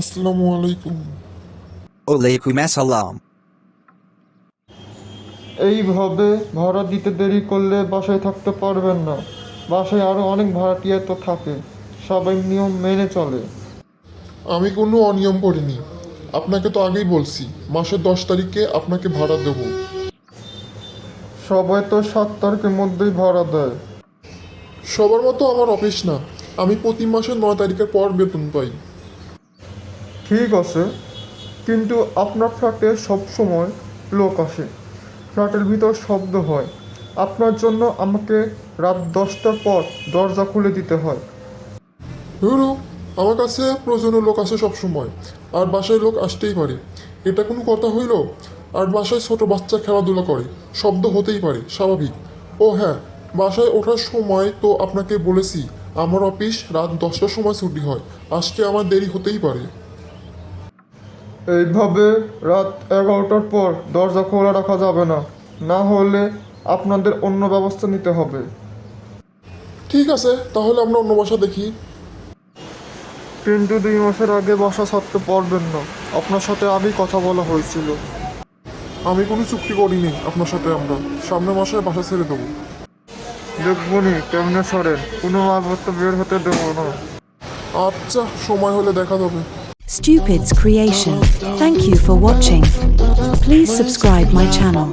আসসালামু আলাইকুম। ওয়ালাইকুম আসসালাম। এইভাবে ভাড়া দিতে দেরি করলে বাসায় থাকতে পারবেন না। বাসায় আরও অনেক ভাড়াটিয়া তো থাকে। সবাই নিয়ম মেনে চলে। আমি কোনো অনিয়ম করিনি। আপনাকে তো আগেই বলছি মাসের দশ তারিখে আপনাকে ভাড়া দেব। সবাই তো সাত তারিখের মধ্যেই ভাড়া দেয়। সবার মতো আমার অফিস না। আমি প্রতি মাসের নয় তারিখের পর বেতন পাই। ঠিক আছে, কিন্তু আপনার ফ্ল্যাটে সবসময় লোক আসে। ফ্ল্যাটের ভিতর শব্দ হয়। আপনার জন্য আমাকে রাত দশটার পর দরজা খুলে দিতে হয়। ধরো, আমার কাছে প্রয়োজনীয় লোক আসে সব সময় আর বাসায় লোক আসতেই পারে। এটা কোনো কথা হইল? আর বাসায় ছোট বাচ্চা খেলাধুলা করে, শব্দ হতেই পারে, স্বাভাবিক। ও হ্যাঁ বাসায় ওঠার সময় তো আপনাকে বলেছি, আমার অফিস রাত দশটার সময় ছুটি হয়। আজকে আমার দেরি হতেই পারে। এইভাবে রাত এগারোটার পর দরজা খোলা রাখা যাবে না। না হলে আপনাদের অন্য ব্যবস্থা নিতে হবে। ঠিক আছে তাহলে আমরা অন্য বাসা দেখি। কিন্তু দুই মাসের আগে বাসা ছাড়তে পারবেন না। আপনার সাথে আগেই কথা বলা হয়েছিল। আমি কোনো চুক্তি করিনি আপনার সাথে আমরা। সামনের মাসে বাসা ছেড়ে দেবো। দেখবনি কেমনে সরেন? কোনো মালপত্র বের হতে দেবো না। আচ্ছা সময় হলে দেখা যাবে। Stupid's creation. Thank you for watching. Please subscribe my channel.